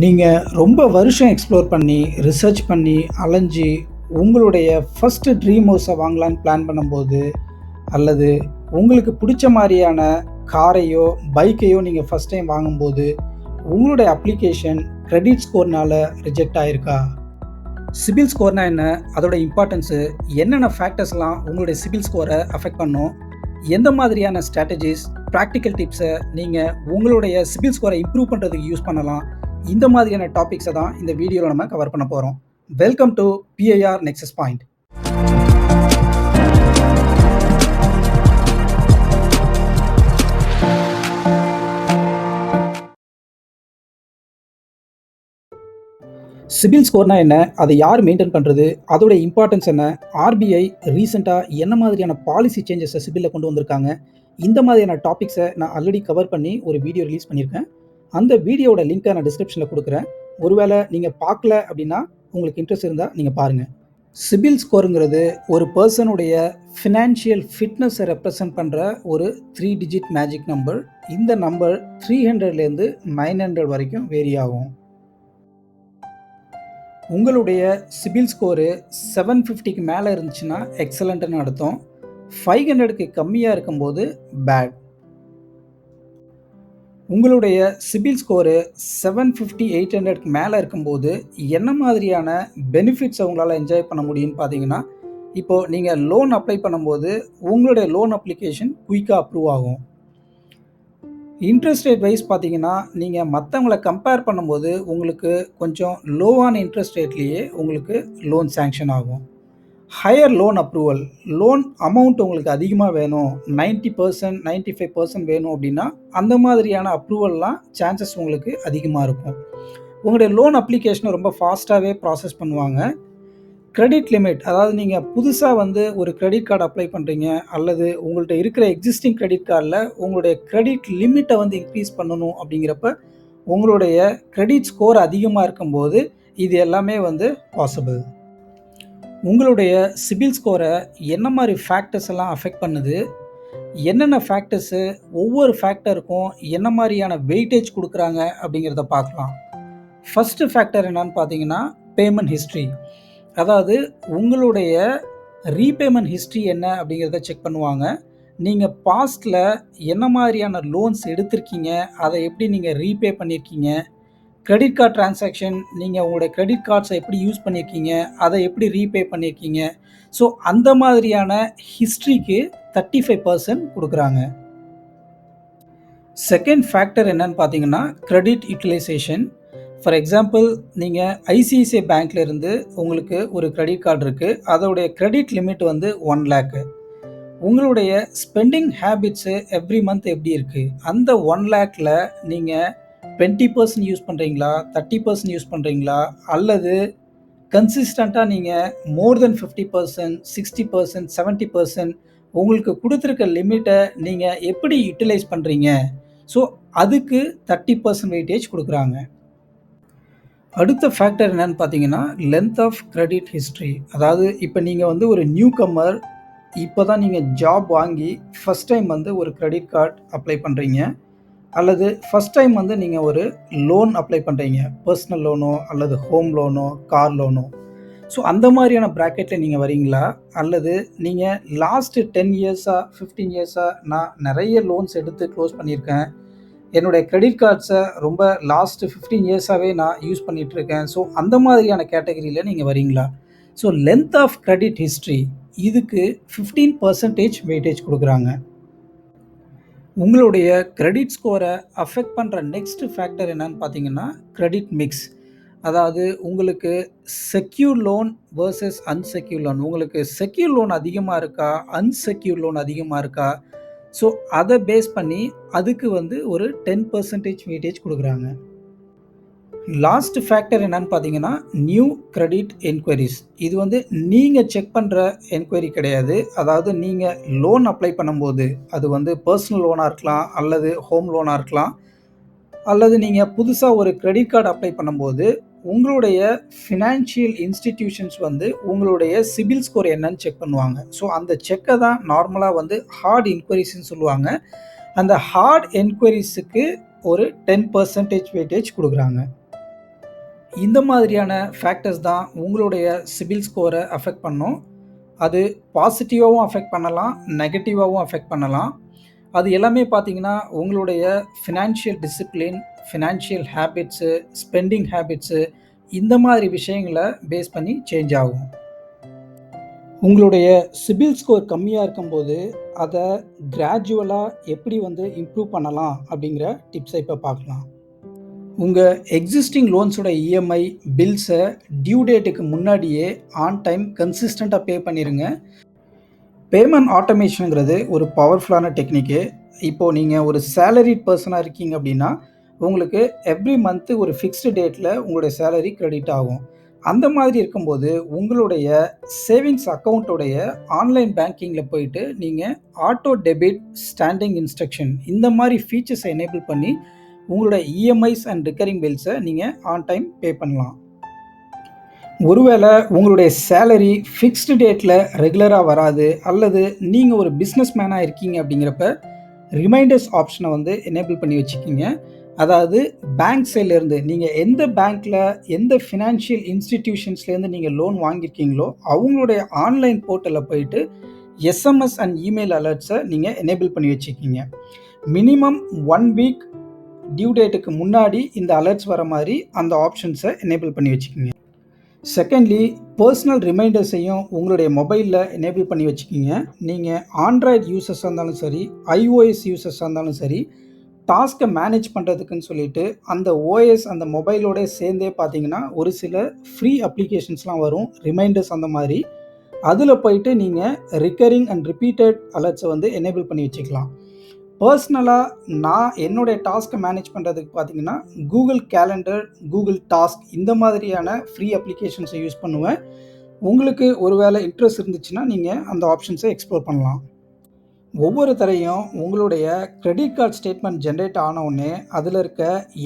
நீங்கள் ரொம்ப வருஷம் எக்ஸ்ப்ளோர் பண்ணி ரிசர்ச் பண்ணி அலைஞ்சு உங்களுடைய ஃபஸ்ட்டு ட்ரீம் ஹவுஸை வாங்கலான்னு பிளான் பண்ணும்போது அல்லது உங்களுக்கு பிடிச்ச மாதிரியான காரையோ பைக்கையோ நீங்கள் ஃபஸ்ட் டைம் வாங்கும்போது உங்களுடைய அப்ளிகேஷன் கிரெடிட் ஸ்கோர்னால் ரிஜெக்ட் ஆகிருக்கா சிபில் ஸ்கோர்னால் என்ன? அதோட இம்பார்ட்டன்ஸு என்னென்ன ஃபேக்டர்ஸ்லாம் உங்களுடைய சிபில் ஸ்கோரை அஃபெக்ட் பண்ணும்? எந்த மாதிரியான ஸ்ட்ராட்டஜிஸ் ப்ராக்டிக்கல் டிப்ஸை நீங்கள் உங்களுடைய சிபில் ஸ்கோரை இம்ப்ரூவ் பண்ணுறதுக்கு யூஸ் பண்ணலாம்? இந்த மாதிரியான டாபிக்ஸை தான் இந்த வீடியோவில் நம்ம கவர் பண்ண போகிறோம் welcome to BIR Nexus Point CIBIL ஸ்கோர்னா என்ன? அதை யார் மெயின்டைன் பண்ணுறது அதோட இம்பார்ட்டன்ஸ் என்ன? ஆர்பிஐ ரீசெண்டாக என்ன மாதிரியான பாலிசி சேஞ்சஸை சிபிலில் கொண்டு வந்திருக்காங்க? இந்த மாதிரியான டாபிக்ஸை நான் ஆல்ரெடி கவர் பண்ணி ஒரு வீடியோ ரிலீஸ் பண்ணியிருக்கேன். அந்த வீடியோட லிங்க்கை நான் டிஸ்கிரிப்ஷனில் கொடுக்குறேன். ஒருவேளை நீங்கள் பார்க்கல அப்படின்னா உங்களுக்கு இன்ட்ரெஸ்ட் இருந்தால் நீங்கள் பாருங்கள் சிபில் ஸ்கோருங்கிறது ஒரு பர்சனுடைய ஃபினான்ஷியல் ஃபிட்னஸை ரெப்ரசன்ட் பண்ணுற ஒரு த்ரீ டிஜிட் மேஜிக் நம்பர் இந்த நம்பர் த்ரீ ஹண்ட்ரட்லேருந்து நைன் ஹண்ட்ரட் வரைக்கும் வேரி ஆகும். உங்களுடைய சிபில் ஸ்கோரு செவன் ஃபிஃப்டிக்கு மேலே இருந்துச்சுன்னா எக்ஸலண்ட்டுன்னு அர்த்தம். ஃபைவ் ஹண்ட்ரடுக்கு கம்மியாக இருக்கும்போது பேட் உங்களுடைய CIBIL score seven fifty eight ஹண்ட்ரட்க்கு மேலே இருக்கும்போது என்ன மாதிரியான பெனிஃபிட்ஸ் உங்களால் என்ஜாய் பண்ண முடியும்னு பார்த்தீங்கன்னா இப்போது நீங்கள் லோன் அப்ளை பண்ணும்போது உங்களுடைய லோன் அப்ளிகேஷன் குயிக்காக அப்ரூவ் ஆகும். இன்ட்ரெஸ்ட் ரேட் வைஸ் பார்த்தீங்கன்னா நீங்கள் மற்றவங்கள கம்பேர் பண்ணும்போது உங்களுக்கு கொஞ்சம் லோவான இன்ட்ரெஸ்ட் ரேட்லேயே உங்களுக்கு லோன் சேங்ஷன் ஆகும். Higher loan approval loan amount உங்களுக்கு அதிகமாக வேணும். Ninety percent ninety five percent வேணும் அப்படின்னா அந்த மாதிரியான அப்ரூவல்லாம் சான்சஸ் உங்களுக்கு அதிகமாக இருக்கும். உங்களுடைய லோன் அப்ளிகேஷனை ரொம்ப ஃபாஸ்ட்டாகவே ப்ராசஸ் பண்ணுவாங்க. கிரெடிட் லிமிட் அதாவது நீங்கள் புதுசாக வந்து ஒரு கிரெடிட் கார்டு அப்ளை பண்ணுறீங்க அல்லது உங்கள்கிட்ட இருக்கிற எக்ஸிஸ்டிங் கிரெடிட் கார்டில் உங்களுடைய கிரெடிட் லிமிட்டை வந்து இன்க்ரீஸ் பண்ணணும் அப்படிங்கிறப்ப உங்களுடைய கிரெடிட் ஸ்கோர் அதிகமாக இருக்கும்போது இது எல்லாமே வந்து பாசிபிள் உங்களுடைய சிபில் ஸ்கோரை என்ன மாதிரி ஃபேக்டர்ஸ் எல்லாம் அஃபெக்ட் பண்ணுது? என்னென்ன ஃபேக்டர்ஸு ஒவ்வொரு ஃபேக்டருக்கும் என்ன மாதிரியான வெயிட்டேஜ் கொடுக்குறாங்க அப்படிங்கிறத பார்க்கலாம். ஃபஸ்ட்டு ஃபேக்டர் என்னன்னு பார்த்தீங்கன்னா பேமெண்ட் ஹிஸ்ட்ரி அதாவது உங்களுடைய ரீபேமெண்ட் ஹிஸ்ட்ரி என்ன அப்படிங்கிறத செக் பண்ணுவாங்க. நீங்கள் பாஸ்டில் என்ன மாதிரியான லோன்ஸ் எடுத்திருக்கீங்க? அதை எப்படி நீங்கள் ரீபே பண்ணியிருக்கீங்க? கிரெடிட் கார்டு டிரான்சாக்ஷன் நீங்கள் உங்களுடைய கிரெடிட் கார்ட்ஸை எப்படி யூஸ் பண்ணியிருக்கீங்க அதை எப்படி ரீபே பண்ணியிருக்கீங்க. ஸோ அந்த மாதிரியான ஹிஸ்ட்ரிக்கு தேர்ட்டி ஃபைவ் பர்சன்ட் கொடுக்குறாங்க. செகண்ட் ஃபேக்டர் என்னன்னு பார்த்தீங்கன்னா கிரெடிட் யூட்டிலைசேஷன் ஃபார் எக்ஸாம்பிள் நீங்கள் ஐசிஐசிஐ பேங்க்ல இருந்து உங்களுக்கு ஒரு கிரெடிட் கார்டு இருக்குது அதோடைய கிரெடிட் லிமிட் வந்து ஒன் லேக்கு உங்களுடைய ஸ்பெண்டிங் ஹேபிட்ஸு எவ்ரி மந்த் எப்படி இருக்குது அந்த ஒன் லேக்கில் நீங்கள் டுவெண்ட்டி பர்சன்ட் யூஸ் பண்ணுறீங்களா தேர்ட்டி பர்சன்ட் யூஸ் பண்ணுறீங்களா அல்லது கன்சிஸ்டண்ட்டாக நீங்கள் more than fifty percent sixty percent seventy percent உங்களுக்கு கொடுத்துருக்க லிமிட்டை நீங்கள் எப்படி யூட்டிலைஸ் பண்ணுறீங்க ஸோ அதுக்கு தேர்ட்டி பர்சன்ட் வெயிட்டேஜ் கொடுக்குறாங்க. அடுத்த ஃபேக்டர் என்னன்னு பார்த்தீங்கன்னா லென்த் ஆஃப் கிரெடிட் ஹிஸ்ட்ரி அதாவது இப்போ நீங்கள் வந்து ஒரு நியூ கம்மர் இப்போ தான் நீங்கள் ஜாப் வாங்கி ஃபஸ்ட் டைம் வந்து ஒரு கிரெடிட் கார்டு அப்ளை பண்ணுறீங்க அல்லது ஃபஸ்ட் டைம் வந்து நீங்கள் ஒரு லோன் அப்ளை பண்ணுறீங்க பர்சனல் லோனோ அல்லது ஹோம் லோனோ கார் லோனோ ஸோ அந்த மாதிரியான ப்ராக்கெட்டில் நீங்கள் வரீங்களா அல்லது நீங்கள் லாஸ்ட்டு டென் இயர்ஸாக ஃபிஃப்டீன் இயர்ஸாக நான் நிறைய லோன்ஸ் எடுத்து க்ளோஸ் பண்ணியிருக்கேன். என்னுடைய கிரெடிட் கார்ட்ஸை ரொம்ப லாஸ்ட்டு ஃபிஃப்டீன் இயர்ஸாகவே நான் யூஸ் பண்ணிகிட்ருக்கேன் ஸோ அந்த மாதிரியான கேட்டகரியில் நீங்கள் வரீங்களா so length of credit history இதுக்கு ஃபிஃப்டீன் பர்சன்டேஜ் வெயிட்டேஜ் கொடுக்குறாங்க. உங்களுடைய கிரெடிட் ஸ்கோரை அஃபெக்ட் பண்ணுற நெக்ஸ்ட் ஃபேக்டர் என்னன்னு பார்த்தீங்கன்னா கிரெடிட் மிக்ஸ் அதாவது உங்களுக்கு secure loan versus unsecure loan உங்களுக்கு செக்யூர் லோன் அதிகமாக இருக்கா? அன்செக்யூர் லோன் அதிகமாக இருக்கா? ஸோ அதை பேஸ் பண்ணி அதுக்கு வந்து ஒரு டென் பர்சன்டேஜ் மீட்டேஜ் கொடுக்குறாங்க. லாஸ்ட் ஃபேக்டர் என்னன்னு பார்த்தீங்கன்னா நியூ கிரெடிட் என்கொயரிஸ் இது வந்து நீங்கள் செக் பண்ணுற என்கொயரி கிடையாது. அதாவது நீங்கள் லோன் அப்ளை பண்ணும்போது அது வந்து பர்சனல் லோனாக இருக்கலாம் அல்லது ஹோம் லோனாக இருக்கலாம் அல்லது நீங்கள் புதுசாக ஒரு கிரெடிட் கார்டு அப்ளை பண்ணும்போது உங்களுடைய ஃபினான்ஷியல் இன்ஸ்டிடியூஷன்ஸ் வந்து உங்களுடைய சிபில் ஸ்கோர் என்னன்னு செக் பண்ணுவாங்க. ஸோ அந்த செக்கை தான் நார்மலாக வந்து ஹார்ட் என்கொயரிஸ்ன்னு சொல்லுவாங்க. அந்த ஹார்ட் என்கொயரிஸுக்கு ஒரு டென் பர்சன்டேஜ் வெயிட்டேஜ் கொடுக்குறாங்க. இந்த மாதிரியான ஃபேக்டர்ஸ் தான் உங்களுடைய சிபில் ஸ்கோரை அஃபெக்ட் பண்ணும். அது பாசிட்டிவாகவும் அஃபெக்ட் பண்ணலாம் நெகட்டிவாகவும் அஃபெக்ட் பண்ணலாம். அது எல்லாமே பார்த்தீங்கன்னா உங்களுடைய financial discipline financial habits spending habits இந்த மாதிரி விஷயங்களை பேஸ் பண்ணி சேஞ்ச் ஆகும். உங்களுடைய சிபில் ஸ்கோர் கம்மியாக இருக்கும்போது அதை கிராஜுவலாக எப்படி வந்து இம்ப்ரூவ் பண்ணலாம் அப்படிங்கிற டிப்ஸை இப்போ பார்க்கலாம். உங்கள் எக்ஸிஸ்டிங் லோன்ஸோட இஎம்ஐ பில்ஸை டியூ டேட்டுக்கு முன்னாடியே ஆன் டைம் கன்சிஸ்டண்ட்டாக பே பண்ணிடுங்க பேமெண்ட் ஆட்டோமேஷனுங்கிறது ஒரு பவர்ஃபுல்லான டெக்னிக்கு இப்போது நீங்கள் ஒரு சேலரிட் பர்சனாக இருக்கீங்க அப்படின்னா உங்களுக்கு எவ்ரி மந்த்து ஒரு ஃபிக்ஸ்டு டேட்டில் உங்களுடைய சேலரி க்ரெடிட் ஆகும். அந்த மாதிரி இருக்கும்போது உங்களுடைய சேவிங்ஸ் அக்கௌண்ட்டோடைய ஆன்லைன் பேங்கிங்கில் போயிட்டு நீங்கள் ஆட்டோ டெபிட் ஸ்டாண்டிங் இன்ஸ்ட்ரக்ஷன் இந்த மாதிரி ஃபீச்சர்ஸை எனேபிள் பண்ணி உங்களோட இஎம்ஐஸ் அண்ட் ரிக்கரிங் பில்ஸை நீங்கள் ஆன் டைம் பே பண்ணலாம். ஒருவேளை உங்களுடைய சேலரி ஃபிக்ஸ்டு டேட்டில் ரெகுலராக வராது அல்லது நீங்கள் ஒரு பிஸ்னஸ் மேனாக இருக்கீங்க அப்படிங்கிறப்ப ரிமைண்டர்ஸ் ஆப்ஷனை வந்து எனேபிள் பண்ணி வச்சுக்கிங்க. அதாவது பேங்க் சைட்லேருந்து நீங்கள் எந்த பேங்க்கில் எந்த ஃபினான்ஷியல் இன்ஸ்டிடியூஷன்ஸ்லேருந்து நீங்கள் லோன் வாங்கியிருக்கீங்களோ அவங்களுடைய ஆன்லைன் போர்ட்டலில் போயிட்டு எஸ்எம்எஸ் அண்ட் இமெயில் அலர்ட்ஸை நீங்கள் எனேபிள் பண்ணி வச்சுக்கிங்க. மினிமம் ஒன் வீக் டியூ டேட்டுக்கு முன்னாடி இந்த அலர்ட்ஸ் வர மாதிரி அந்த ஆப்ஷன்ஸை எனேபிள் பண்ணி வச்சுக்கிங்க. செகண்ட்லி பர்சனல் ரிமைண்டர்ஸையும் உங்களுடைய மொபைலில் எனேபிள் பண்ணி வச்சுக்கிங்க. நீங்கள் ஆண்ட்ராய்டு யூசர்ஸாக இருந்தாலும் சரி ஐஓஎஸ் யூசர்ஸாக இருந்தாலும் சரி டாஸ்க்கை மேனேஜ் பண்ணுறதுக்குன்னு சொல்லிட்டு அந்த ஓஎஸ் அந்த மொபைலோட சேர்ந்தே பார்த்தீங்கன்னா ஒரு சில ஃப்ரீ அப்ளிகேஷன்ஸ்லாம் வரும் ரிமைண்டர்ஸ் அந்த மாதிரி. அதில் போயிட்டு நீங்கள் ரிக்கரிங் அண்ட் ரிப்பீட்டட் அலர்ட்ஸை வந்து எனேபிள் பண்ணி வச்சுக்கலாம். பர்சனலாக நான் என்னுடைய டாஸ்க்கை மேனேஜ் பண்ணுறதுக்கு பார்த்தீங்கன்னா கூகுள் கேலண்டர் கூகுள் டாஸ்க் இந்த மாதிரியான ஃப்ரீ அப்ளிகேஷன்ஸை யூஸ் பண்ணுவேன். உங்களுக்கு ஒரு வேளை இன்ட்ரெஸ்ட் இருந்துச்சுன்னா நீங்கள் அந்த ஆப்ஷன்ஸை எக்ஸ்ப்ளோர் பண்ணலாம். ஒவ்வொரு தரையும் உங்களுடைய கிரெடிட் கார்டு ஸ்டேட்மெண்ட் ஜென்ரேட் ஆனவுடனே அதில் இருக்க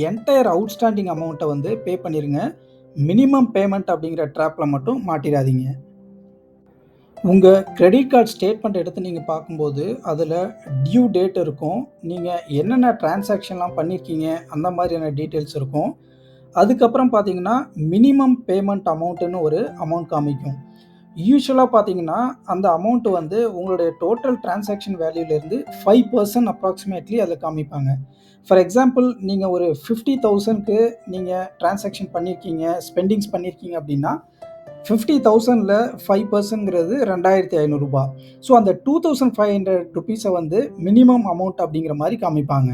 என்டையர் அவுட்ஸ்டாண்டிங் அமௌண்ட்டை வந்து பே பண்ணிடுங்க மினிமம் பேமெண்ட் அப்படிங்கிற ட்ராப்பில் மட்டும் மாட்டிடாதீங்க. உங்கள் கிரெடிட் கார்டு ஸ்டேட்மெண்ட் எடுத்து நீங்கள் பார்க்கும்போது அதில் டியூ டேட் இருக்கும். நீங்கள் என்னென்ன டிரான்சாக்ஷன்லாம் பண்ணியிருக்கீங்க அந்த மாதிரியான டீட்டெயில்ஸ் இருக்கும். அதுக்கப்புறம் பார்த்தீங்கன்னா மினிமம் பேமெண்ட் அமௌண்ட்டுன்னு ஒரு அமௌண்ட் காமிக்கும். யூஸ்வலாக பார்த்தீங்கன்னா அந்த அமௌண்ட்டு வந்து உங்களுடைய டோட்டல் டிரான்சாக்ஷன் வேல்யூலேருந்து ஃபைவ் பர்சன்ட் அப்ராக்சிமேட்லி அதில் காமிப்பாங்க. ஃபார் எக்ஸாம்பிள் நீங்கள் ஒரு ஃபிஃப்டி தௌசண்ட்க்கு நீங்கள் டிரான்சாக்ஷன் பண்ணியிருக்கீங்க ஸ்பெண்டிங்ஸ் பண்ணியிருக்கீங்க அப்படின்னா ஃபிஃப்டி தௌசண்டில் ஃபைவ் பர்சன்ட்ங்கிறது ரெண்டாயிரத்தி ஐநூறுரூபா ஸோ அந்த டூ தௌசண்ட் ஃபைவ் ஹண்ட்ரட் ருபீஸை வந்து மினிமம் அமௌண்ட் அப்படிங்கிற மாதிரி காமிப்பாங்க.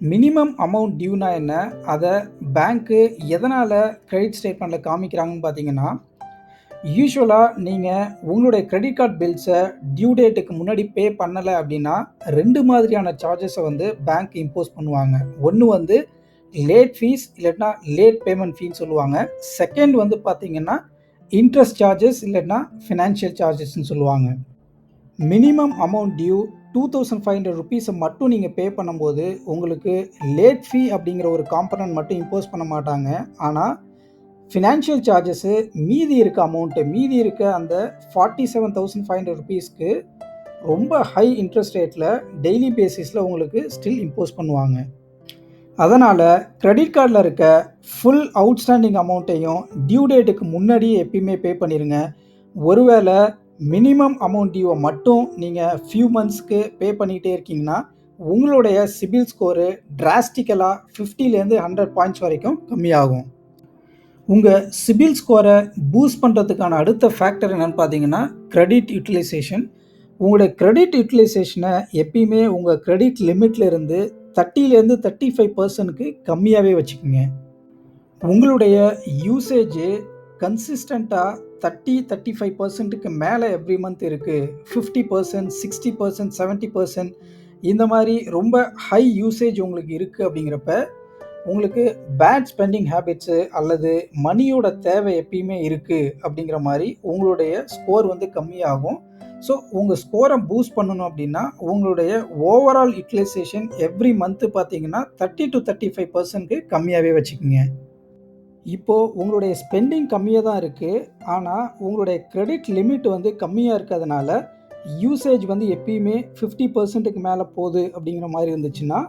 மினிமம் அமௌண்ட் டியூனா என்ன? அதை பேங்க்கு எதனால் கிரெடிட் ஸ்டேட்மெண்ட்டில் காமிக்கிறாங்கன்னு பார்த்தீங்கன்னா யூஸ்வலாக நீங்கள் உங்களுடைய கிரெடிட் கார்டு பில்ஸை டியூ டேட்டுக்கு முன்னாடி பே பண்ணலை அப்படின்னா ரெண்டு மாதிரியான சார்ஜஸை வந்து பேங்க் இம்போஸ் பண்ணுவாங்க. ஒன்று வந்து லேட் ஃபீஸ் இல்லைன்னா லேட் பேமெண்ட் ஃபீன்னு சொல்லுவாங்க. செகண்ட் வந்து பார்த்தீங்கன்னா இன்ட்ரெஸ்ட் சார்ஜஸ் இல்லைன்னா ஃபினான்ஷியல் சார்ஜஸ்ன்னு சொல்லுவாங்க. Minimum amount due two thousand five hundred ருபீஸை மட்டும் நீங்கள் பே பண்ணும்போது உங்களுக்கு லேட் ஃபீ அப்படிங்கிற ஒரு காம்பனன்ட் மட்டும் இம்போஸ் பண்ண மாட்டாங்க. ஆனால் ஃபினான்ஷியல் சார்ஜஸ்ஸு மீதி இருக்க அமௌண்ட்டு மீதி இருக்க அந்த forty seven thousand five hundred ருபீஸ்க்கு ரொம்ப ஹை இன்ட்ரெஸ்ட் ரேட்டில் டெய்லி பேசிஸில் உங்களுக்கு ஸ்டில் இம்போஸ் பண்ணுவாங்க. அதனால் கிரெடிட் கார்டில் இருக்க ஃபுல் அவுட்ஸ்டாண்டிங் அமௌண்ட்டையும் டியூ டேட்டுக்கு முன்னாடியே எப்பயுமே பே பண்ணிடுங்க ஒருவேளை மினிமம் அமௌண்ட் டியூவை மட்டும் நீங்கள் ஃபியூ மந்த்ஸ்க்கு பே பண்ணிகிட்டே இருக்கீங்கன்னா உங்களுடைய சிபில் ஸ்கோரு டிராஸ்டிக்கலாக ஃபிஃப்டிலேருந்து ஹண்ட்ரட் பாயிண்ட்ஸ் வரைக்கும் கம்மியாகும். உங்கள் சிபில் ஸ்கோரை பூஸ்ட் பண்ணுறதுக்கான அடுத்த ஃபேக்டர் என்னென்னு பார்த்தீங்கன்னா க்ரெடிட் யூட்டிலைசேஷன் உங்களுடைய க்ரெடிட் யூட்டிலைசேஷனை எப்பயுமே உங்கள் க்ரெடிட் லிமிட்லேருந்து தேர்ட்டிலேருந்து தேர்ட்டி ஃபைவ் பர்சன்ட்க்கு கம்மியாகவே வச்சுக்கோங்க. உங்களுடைய யூசேஜு கன்சிஸ்டண்ட்டாக தேர்ட்டி தேர்ட்டி ஃபைவ் பர்சன்ட்டுக்கு மேலே எவ்ரி மந்த் இருக்குது fifty percent sixty percent seventy percent இந்த மாதிரி ரொம்ப ஹை யூசேஜ் உங்களுக்கு இருக்குது அப்படிங்கிறப்ப உங்களுக்கு பேட் ஸ்பெண்டிங் ஹேபிட்ஸு அல்லது மணியோட தேவை எப்பயுமே இருக்குது அப்படிங்கிற மாதிரி உங்களுடைய ஸ்கோர் வந்து கம்மியாகும். ஸோ உங்கள் ஸ்கோரை பூஸ்ட் பண்ணணும் அப்படின்னா உங்களுடைய ஓவரால் யூட்டிலைசேஷன் எவ்ரி மந்த்து பார்த்தீங்கன்னா தேர்ட்டி டு தேர்ட்டி ஃபைவ் பர்சன்ட்க்கு கம்மியாகவே வச்சுக்கோங்க. இப்போது உங்களுடைய ஸ்பெண்டிங் கம்மியாக தான் இருக்குது ஆனால் உங்களுடைய கிரெடிட் லிமிட் வந்து கம்மியாக இருக்கிறதுனால யூசேஜ் வந்து எப்பயுமே ஃபிஃப்டி பர்சன்ட்டுக்கு மேலே போகுது அப்படிங்கிற மாதிரி இருந்துச்சுன்னா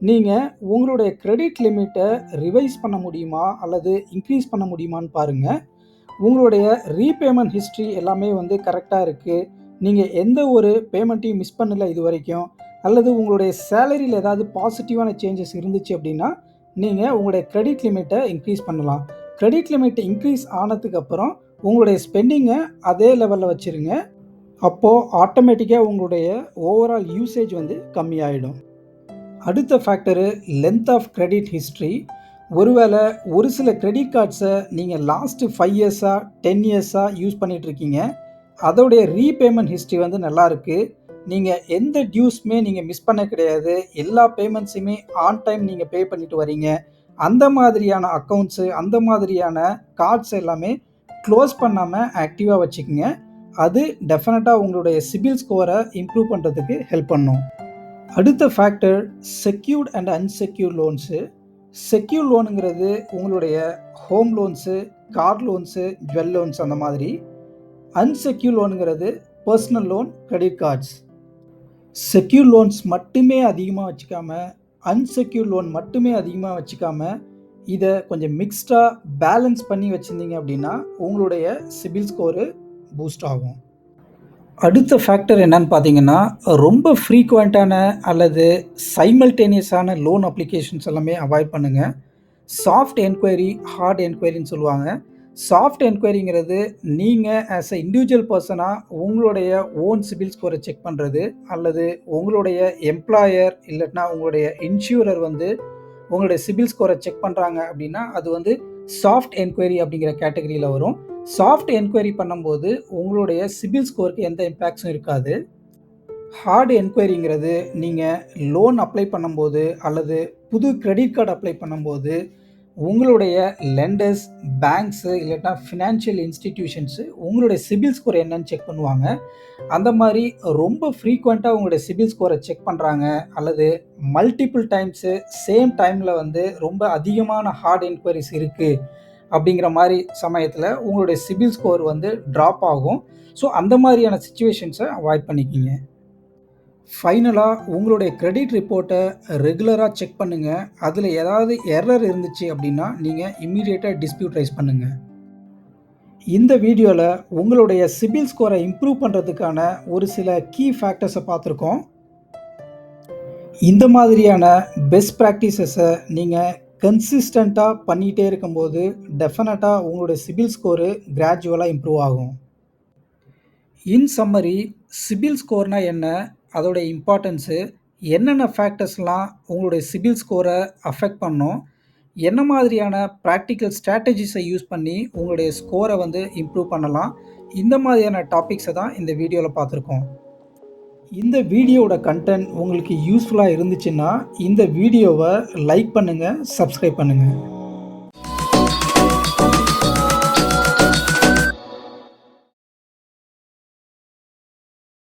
நீங்கள் உங்களுடைய கிரெடிட் லிமிட்டை ரிவைஸ் பண்ண முடியுமா? அல்லது இன்க்ரீஸ் பண்ண முடியுமான்னு பாருங்கள் உங்களுடைய ரீபேமெண்ட் ஹிஸ்ட்ரி எல்லாமே வந்து கரெக்டாக இருக்குது நீங்கள் எந்த ஒரு பேமெண்ட்டையும் மிஸ் பண்ணல இது வரைக்கும் அல்லது உங்களுடைய சேலரியில் ஏதாவது பாசிட்டிவான சேஞ்சஸ் இருந்துச்சு அப்படின்னா நீங்கள் உங்களுடைய க்ரெடிட் லிமிட்டை இன்க்ரீஸ் பண்ணலாம். க்ரெடிட் லிமிட் இன்க்ரீஸ் ஆனதுக்கப்புறம் உங்களுடைய ஸ்பெண்டிங்கை அதே லெவலில் வச்சுருங்க. அப்போது ஆட்டோமேட்டிக்காக உங்களுடைய ஓவரால் யூசேஜ் வந்து கம்மியாயிடும். அடுத்த factor length of credit history ஒருவேளை ஒரு சில க்ரெடிட் கார்ட்ஸை நீங்கள் லாஸ்ட்டு ஃபைவ் இயர்ஸாக டென் இயர்ஸாக யூஸ் பண்ணிகிட்ருக்கீங்க அதோடைய ரீபேமெண்ட் ஹிஸ்ட்ரி வந்து நல்லா இருக்குது நீங்கள் எந்த டியூஸுமே நீங்கள் மிஸ் பண்ண கிடையாது. எல்லா பேமெண்ட்ஸுமே ஆன் டைம் நீங்கள் பே பண்ணிட்டு வரீங்க. அந்த மாதிரியான அக்கௌண்ட்ஸு அந்த மாதிரியான கார்ட்ஸ் எல்லாமே க்ளோஸ் பண்ணாமல் ஆக்டிவாக வச்சுக்கோங்க. அது டெஃபினட்டாக உங்களுடைய சிபில் ஸ்கோரை இம்ப்ரூவ் பண்ணுறதுக்கு ஹெல்ப் பண்ணும். அடுத்த factor secured and unsecured loans secure லோனுங்கிறது உங்களுடைய home loans car loans jewel loans அந்த மாதிரி. Unsecure லோனுங்கிறது personal loan credit cards secure loans மட்டுமே அதிகமாக வச்சுக்காம அன்செக்யூர் லோன் மட்டுமே அதிகமாக வச்சுக்காம இதை கொஞ்சம் மிக்ஸ்டாக பேலன்ஸ் பண்ணி வச்சுருந்தீங்க அப்படின்னா உங்களுடைய சிபில் ஸ்கோரு பூஸ்ட் ஆகும். அடுத்த ஃபேக்டர் என்னன்னு பார்த்தீங்கன்னா ரொம்ப ஃப்ரீக்குவெண்ட்டான அல்லது சைமல்டேனியஸான லோன் அப்ளிகேஷன்ஸ் எல்லாமே அவாய்ட் பண்ணுங்கள் சாஃப்ட் என்கொயரி ஹார்ட் என்கொயரின்னு சொல்லுவாங்க. சாஃப்ட் என்கொயரிங்கிறது நீங்கள் ஆஸ் அ இண்டிவிஜுவல் பர்சனாக உங்களுடைய ஓன் சிபில் ஸ்கோரை செக் பண்ணுறது அல்லது உங்களுடைய எம்ப்ளாயர் இல்லைன்னா உங்களுடைய இன்சூரர் வந்து உங்களுடைய சிபில் ஸ்கோரை செக் பண்ணுறாங்க அப்படின்னா அது வந்து சாஃப்ட் என்கொயரி அப்படிங்கிற கேட்டகரியில் வரும். சாஃப்ட் என்கொயரி பண்ணும்போது உங்களுடைய சிபில் ஸ்கோருக்கு எந்த இம்பேக்ட்ஸும் இருக்காது. ஹார்டு என்கொயரிங்கிறது நீங்கள் லோன் அப்ளை பண்ணும்போது அல்லது புது கிரெடிட் கார்டு அப்ளை பண்ணும்போது உங்களுடைய லெண்டர்ஸ் பேங்க்ஸு இல்லைன்னா ஃபினான்ஷியல் இன்ஸ்டிடியூஷன்ஸு உங்களுடைய சிபில் ஸ்கோர் என்னன்னு செக் பண்ணுவாங்க. அந்த மாதிரி ரொம்ப ஃப்ரீக்வெண்ட்டாக உங்களுடைய சிபில் ஸ்கோரை செக் பண்ணுறாங்க அல்லது மல்டிபிள் டைம்ஸு சேம் டைமில் வந்து ரொம்ப அதிகமான ஹார்ட் என்கொயரிஸ் இருக்குது அப்படிங்கிற மாதிரி சமயத்தில் உங்களுடைய சிபில் ஸ்கோர் வந்து ட்ராப் ஆகும். ஸோ அந்த மாதிரியான சுச்சுவேஷன்ஸை அவாய்ட் பண்ணிக்கிங்க. ஃபைனலாக உங்களுடைய கிரெடிட் ரிப்போர்ட்டை ரெகுலராக செக் பண்ணுங்கள் அதில் ஏதாவது எரர் இருந்துச்சு அப்படின்னா நீங்கள் இம்மீடியட்டாக டிஸ்பியூட் ரைஸ் பண்ணுங்கள் இந்த வீடியோவில் உங்களுடைய சிபில் ஸ்கோரை இம்ப்ரூவ் பண்ணுறதுக்கான ஒரு சில கீ ஃபேக்டர்ஸை பார்த்துருக்கோம். இந்த மாதிரியான பெஸ்ட் ப்ராக்டிசஸை நீங்கள் கன்சிஸ்டண்ட்டாக பண்ணிகிட்டே இருக்கும்போது டெஃபினட்டாக உங்களுடைய சிபில் ஸ்கோரு கிராஜுவலாக இம்ப்ரூவ் ஆகும். இன் சம்மரி சிபில் ஸ்கோர்னால் என்ன? அதோடைய இம்பார்ட்டன்ஸு என்னென்ன ஃபேக்டர்ஸ்லாம் உங்களுடைய சிபில் ஸ்கோரை அஃபெக்ட் பண்ணும்? என்ன மாதிரியான ப்ராக்டிக்கல் ஸ்ட்ராட்டஜிஸை யூஸ் பண்ணி உங்களுடைய ஸ்கோரை வந்து இம்ப்ரூவ் பண்ணலாம்? இந்த மாதிரியான டாபிக்ஸை தான் இந்த வீடியோவில் பார்த்துருக்கோம். இந்த வீடியோவோட கண்டென்ட் உங்களுக்கு யூஸ்ஃபுல்லாக இருந்துச்சுன்னா இந்த வீடியோவை லைக் பண்ணுங்கள் சப்ஸ்கிரைப் பண்ணுங்கள்